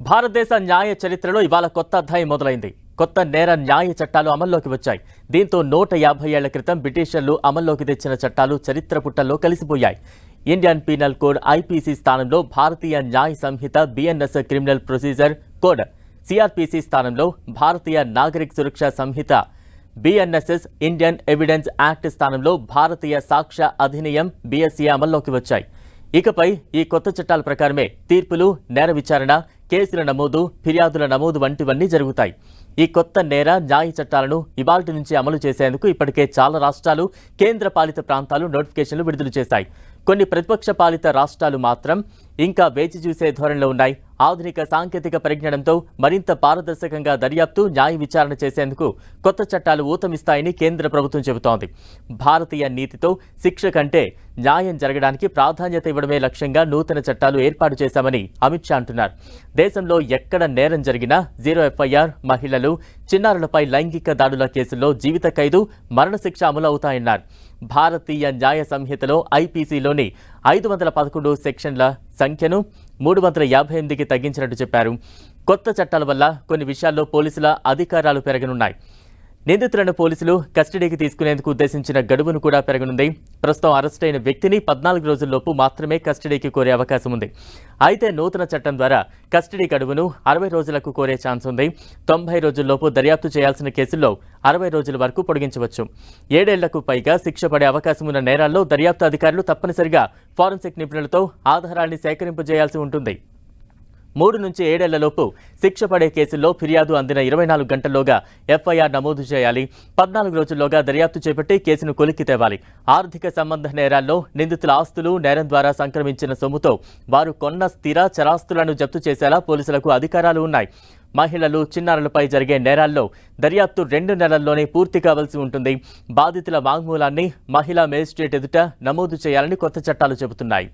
భారతదేశ న్యాయ చరిత్రలో ఇవాళ కొత్త అధ్యాయం మొదలైంది. కొత్త నేర న్యాయ చట్టాలు అమల్లోకి వచ్చాయి. దీంతో నూట యాభై ఏళ్ళ క్రితం బ్రిటిషర్లు అమల్లోకి తెచ్చిన చట్టాలు చరిత్ర పుట్టల్లో కలిసిపోయాయి. ఇండియన్ పీనల్ కోడ్ ఐపీసీ స్థానంలో Bharatiya Nyaya Sanhita BNS criminal procedure code CrPC స్థానంలో Bharatiya Nagarik Suraksha Sanhita BNSS Indian evidence act స్థానంలో భారతీయ సాక్ష్య అధినియం బిఎస్సీ అమల్లోకి వచ్చాయి. ఇకపై ఈ కొత్త చట్టాల ప్రకారమే తీర్పులు నేర విచారణ కేసుల నమోదు ఫిర్యాదుల నమోదు వంటివన్నీ జరుగుతాయి. ఈ కొత్త నేర న్యాయ చట్టాలను ఇవాల్టి నుంచి అమలు చేసేందుకు ఇప్పటికే చాలా రాష్ట్రాలు కేంద్ర పాలిత ప్రాంతాలు నోటిఫికేషన్లు విడుదల చేశాయి. కొన్ని ప్రతిపక్ష పాలిత రాష్ట్రాలు మాత్రం ఇంకా వేచి చూసే ధోరణిలో ఉన్నాయి. ఆధునిక సాంకేతిక పరిజ్ఞానంతో మరింత పారదర్శకంగా దర్యాప్తు న్యాయ విచారణ చేసేందుకు కొత్త చట్టాలు ఊతమిస్తాయని కేంద్ర ప్రభుత్వం చెబుతోంది. భారతీయ నీతితో శిక్ష కంటే న్యాయం జరగడానికి ప్రాధాన్యత ఇవ్వడమే లక్ష్యంగా నూతన చట్టాలు ఏర్పాటు చేశామని అమిత్ షా అంటున్నారు. దేశంలో ఎక్కడ నేరం జరిగినా జీరో ఎఫ్ఐఆర్ మహిళలు చిన్నారులపై లైంగిక దాడుల కేసుల్లో జీవిత ఖైదు మరణశిక్ష అమలు అవుతాయన్నారు. భారతీయ న్యాయ సంహితలో ఐపీసీలోని ఐదు వందల పదకొండు సెక్షన్ల సంఖ్యను మూడు వందల యాభై ఎనిమిదికి తగ్గించినట్టు చెప్పారు. కొత్త చట్టాల వల్ల కొన్ని విషయాల్లో పోలీసుల అధికారాలు పెరగనున్నాయి. నిందితులను పోలీసులు కస్టడీకి తీసుకునేందుకు ఉద్దేశించిన గడువును కూడా పెరగనుంది. ప్రస్తుతం అరెస్ట్ అయిన వ్యక్తిని పద్నాలుగు రోజుల్లోపు మాత్రమే కస్టడీకి కోరే అవకాశం ఉంది. అయితే నూతన చట్టం ద్వారా కస్టడీ గడువును అరవై రోజులకు కోరే ఛాన్స్ ఉంది. తొంభై రోజుల్లోపు దర్యాప్తు చేయాల్సిన కేసుల్లో అరవై రోజుల వరకు పొడిగించవచ్చు. ఏడేళ్ళకు పైగా శిక్ష పడే అవకాశం ఉన్న నేరాల్లో దర్యాప్తు అధికారులు తప్పనిసరిగా ఫారెన్సిక్ నిపుణులతో ఆధారాన్ని సేకరింపజేయాల్సి ఉంటుంది. మూడు నుంచి ఏడేళ్ళలోపు శిక్ష పడే కేసుల్లో ఫిర్యాదు అందిన ఇరవై నాలుగు గంటల్లోగా ఎఫ్ఐఆర్ నమోదు చేయాలి. పద్నాలుగు రోజుల్లోగా దర్యాప్తు చేపట్టి కేసును కొలిక్కి తేవాలి. ఆర్థిక సంబంధ నేరాల్లో నిందితుల ఆస్తులు నేరం ద్వారా సంక్రమించిన సొమ్ముతో వారు కొన్న స్థిర చరాస్తులను జప్తు చేసేలా పోలీసులకు అధికారాలు ఉన్నాయి. మహిళలు చిన్నారులపై జరిగే నేరాల్లో దర్యాప్తు రెండు నెలల్లోనే పూర్తి కావాల్సి ఉంటుంది. బాధితుల వాంగ్మూలాన్ని మహిళా మేజిస్ట్రేట్ ఎదుట నమోదు చేయాలని కొత్త చట్టాలు చెబుతున్నాయి.